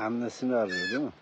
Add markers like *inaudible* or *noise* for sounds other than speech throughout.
Annesini arıyor değil mi?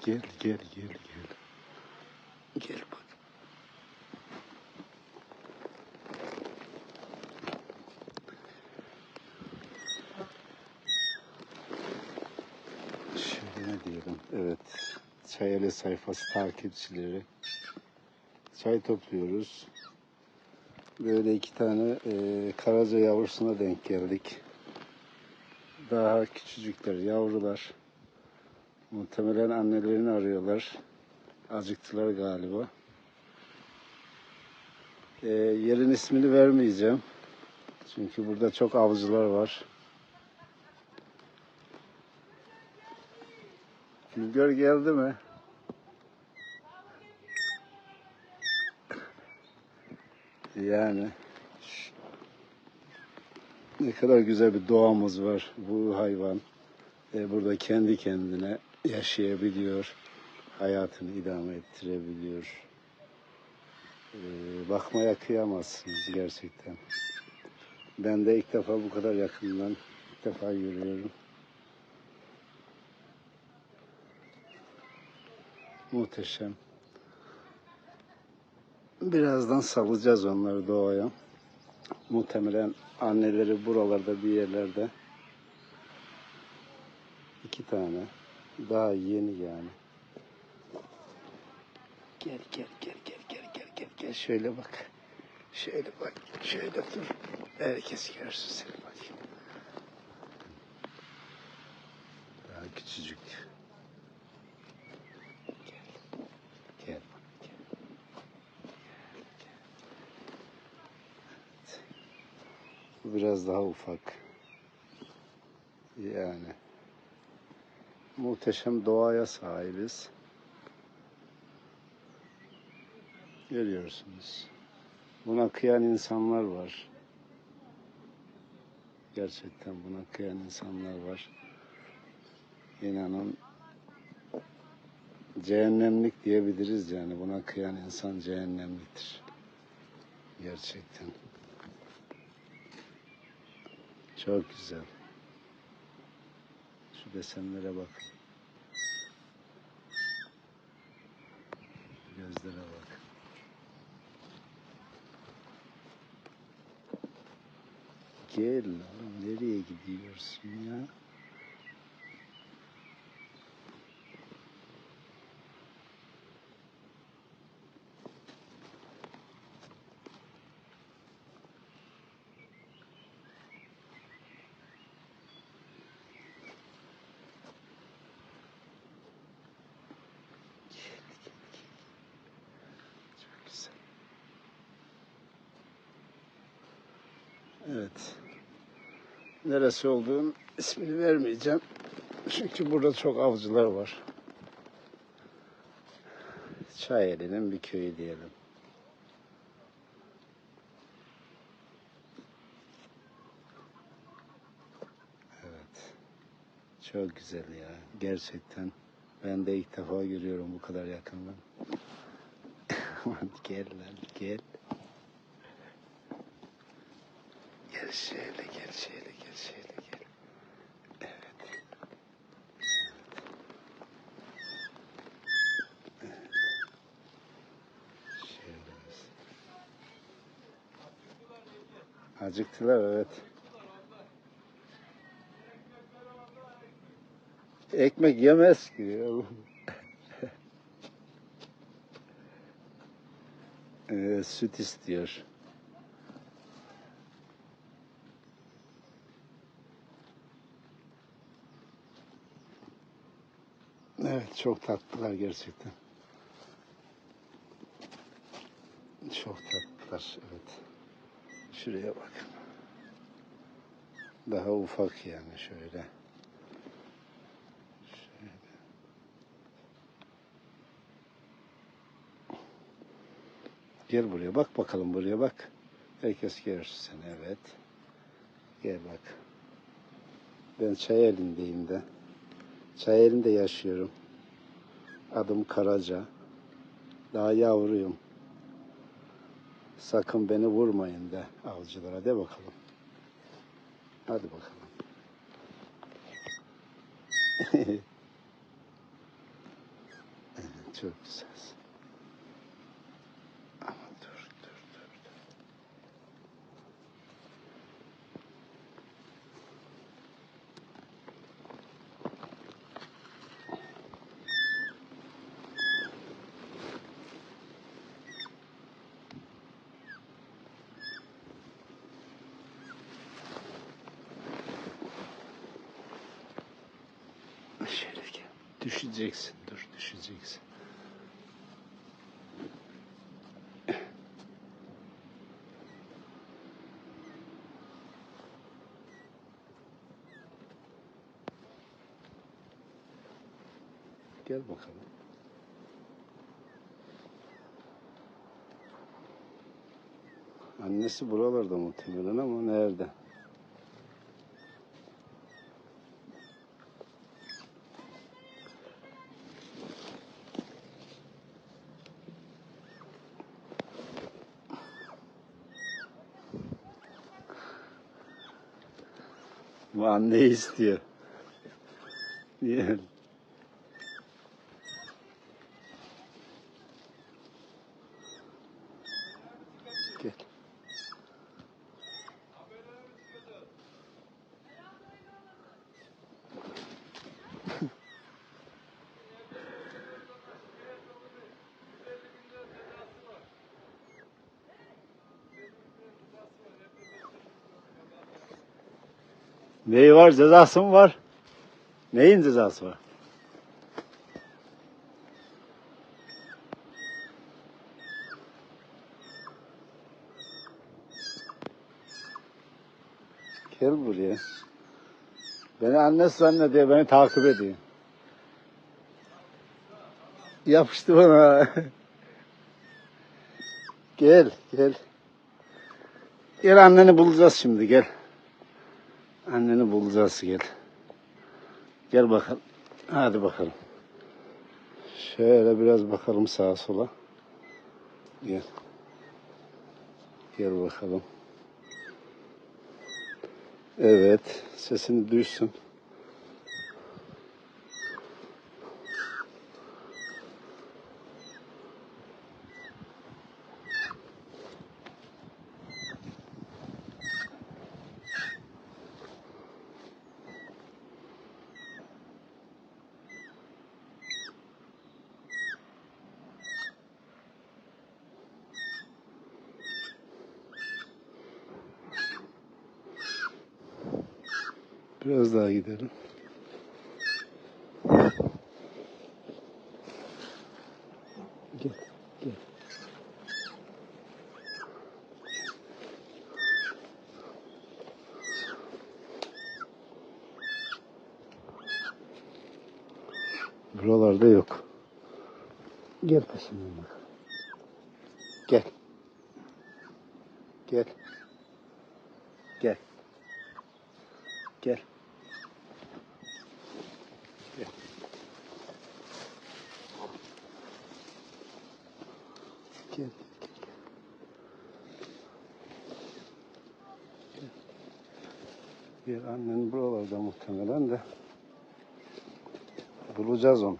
Gel gel gel gel. Gel bak. Şimdi ne diyelim? Evet. Çayeli sayfası takipçileri. Çay topluyoruz. Böyle iki tane e, karaca yavrusuna denk geldik. Daha küçücükler, yavrular. Muhtemelen annelerini arıyorlar. Acıktılar galiba. Ee, yerin ismini vermeyeceğim. Çünkü burada çok avcılar var. Güngör geldi mi? Yani ne kadar güzel bir doğamız var. Bu hayvan e, burada kendi kendine yaşayabiliyor. Hayatını idame ettirebiliyor. E, bakmaya kıyamazsınız gerçekten. Ben de ilk defa bu kadar yakından ilk defa görüyorum. Muhteşem. Birazdan salacağız onları doğaya. Muhtemelen anneleri buralarda bir yerlerde. İki tane. Daha yeni yani. Gel gel gel gel gel gel gel gel şöyle bak. Şöyle bak. Şöyle dur. Herkes görsün seni bakayım. Daha küçücük. Gel. Gel bak gel. Gel, gel. Evet. Bu biraz daha ufak. Yani muhteşem doğaya sahibiz. Görüyorsunuz. Buna kıyan insanlar var. Gerçekten buna kıyan insanlar var. İnanın cehennemlik diyebiliriz yani. Buna kıyan insan cehennemliktir. Gerçekten. Çok güzel. Desenlere bakın. Gözlere bak. Gel oğlum nereye gidiyorsun ya? Evet. Neresi olduğunu ismini vermeyeceğim. Çünkü burada çok avcılar var. Çayeli'nin bir köyü diyelim. Evet. Çok güzel ya. Gerçekten. Ben de ilk defa görüyorum bu kadar yakından. *laughs* gel lan gel. şöyle gel, şöyle gel, şöyle gel. Evet. evet. Şöyle. Acıktılar evet. Ekmek yemez ki. Ya. *laughs* süt istiyor. Çok tatlılar gerçekten. Çok tatlılar evet. Şuraya bakın. Daha ufak yani şöyle. Gel buraya bak bakalım buraya bak. Herkes görürsün evet. Gel bak. Ben çay elindeyim de. Çay elinde yaşıyorum. Adım Karaca. Daha yavruyum. Sakın beni vurmayın de avcılara de bakalım. Hadi bakalım. *laughs* Evet, Çok güzel. Ama dur dur dur. Şöyle gel. Düşeceksin. Dur düşeceksin. Gel bakalım. Annesi buralarda muhtemelen ama nerede? Mann, ist dir. Ja. Neyi var? Cezası mı var? Neyin cezası var? Gel buraya. Beni annesi zannediyor, beni takip ediyor. Yapıştı bana. *laughs* gel, gel. Gel anneni bulacağız şimdi, gel. Anneni bulacağız, gel. Gel bakalım. Hadi bakalım. Şöyle biraz bakalım sağa sola. Gel. Gel bakalım. Evet, sesini duysun. Biraz daha gidelim. Gel, gel. Buralarda yok. Gel peşimden bak. Gel. Gel. Gel. Gel. Gel. Gel annen buralarda muhtemelen de. Bulacağız onu.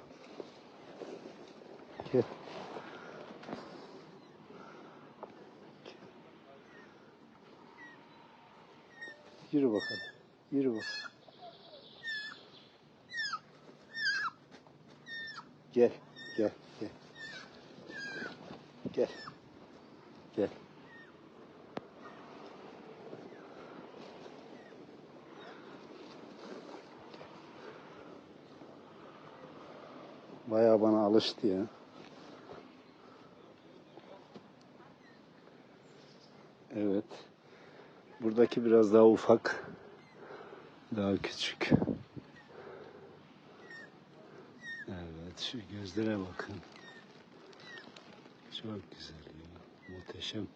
Gel. Yürü bakalım. Yürü bakalım. Gel, gel, gel. Gel. Bayağı bana alıştı ya. Evet. Buradaki biraz daha ufak. Daha küçük. Evet şu gözlere bakın. Çok güzel ya. Muhteşem.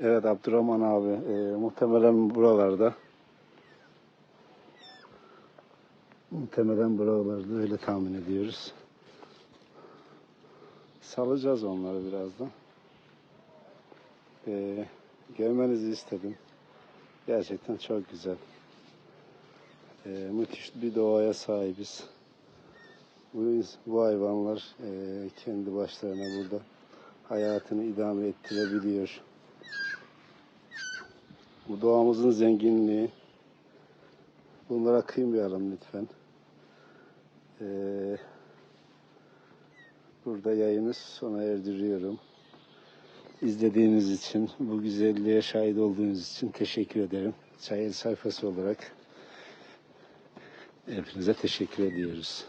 Evet Abdurrahman abi e, muhtemelen buralarda. Muhtemelen buralarda öyle tahmin ediyoruz. Salacağız onları birazdan. E, görmenizi istedim. Gerçekten çok güzel. E, müthiş bir doğaya sahibiz. Bu, bu hayvanlar e, kendi başlarına burada hayatını idame ettirebiliyor. Bu doğamızın zenginliği. Bunlara kıymayalım lütfen. Ee, burada yayını sona erdiriyorum. İzlediğiniz için, bu güzelliğe şahit olduğunuz için teşekkür ederim. Çayel sayfası olarak hepinize teşekkür ediyoruz.